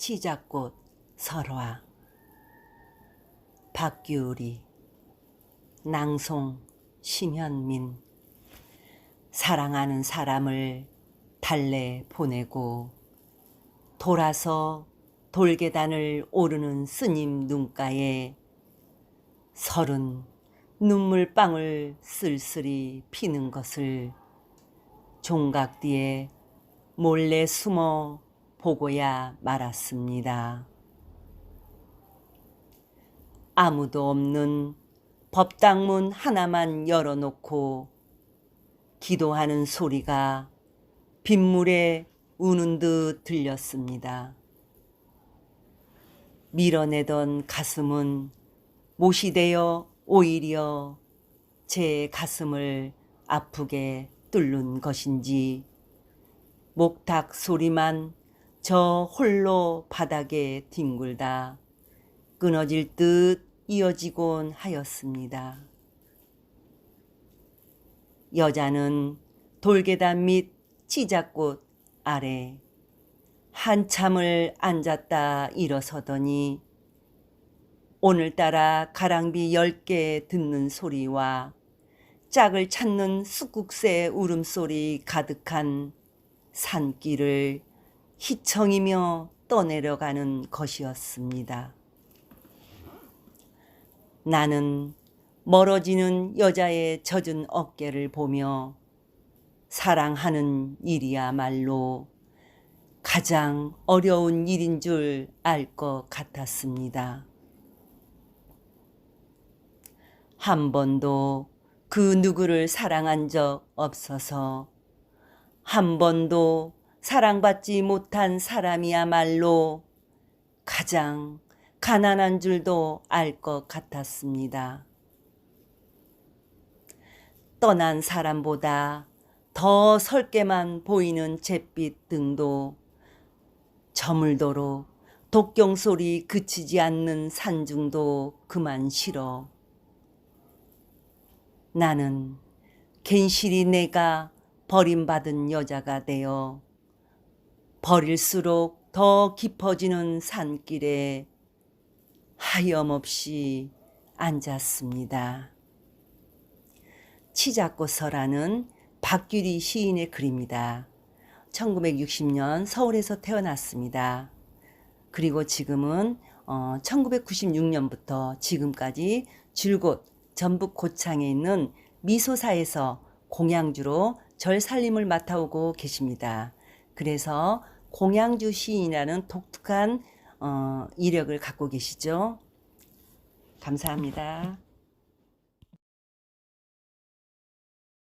치자꽃 설화. 박규리 낭송 심현민. 사랑하는 사람을 달래 보내고 돌아서 돌계단을 오르는 스님 눈가에 서른 눈물방울 쓸쓸히 피는 것을 종각 뒤에 몰래 숨어 보고야 말았습니다. 아무도 없는 법당문 하나만 열어놓고 기도하는 소리가 빗물에 우는 듯 들렸습니다. 밀어내던 가슴은 못이 되어 오히려 제 가슴을 아프게 뚫는 것인지 목탁 소리만 저 홀로 바닥에 뒹굴다 끊어질 듯 이어지곤 하였습니다. 여자는 돌계단 밑 치자꽃 아래 한참을 앉았다 일어서더니 오늘따라 가랑비 열 개 듣는 소리와 짝을 찾는 쑥국새 울음소리 가득한 산길을 희청이며 떠내려가는 것이었습니다. 나는 멀어지는 여자의 젖은 어깨를 보며 사랑하는 일이야말로 가장 어려운 일인 줄 알 것 같았습니다. 한 번도 그 누구를 사랑한 적 없어서 한 번도 사랑받지 못한 사람이야말로 가장 가난한 줄도 알 것 같았습니다. 떠난 사람보다 더 설게만 보이는 잿빛 등도 저물도록 독경 소리 그치지 않는 산중도 그만 싫어. 나는 괜시리 내가 버림받은 여자가 되어 버릴수록 더 깊어지는 산길에 하염없이 앉았습니다. 치자꽃서라는 박규리 시인의 글입니다. 1960년 서울에서 태어났습니다. 그리고 지금은 어, 1996년부터 지금까지 줄곧 전북 고창에 있는 미소사에서 공양주로 절 살림을 맡아오고 계십니다. 그래서 공양주 시인이라는 독특한 어, 이력을 갖고 계시죠. 감사합니다.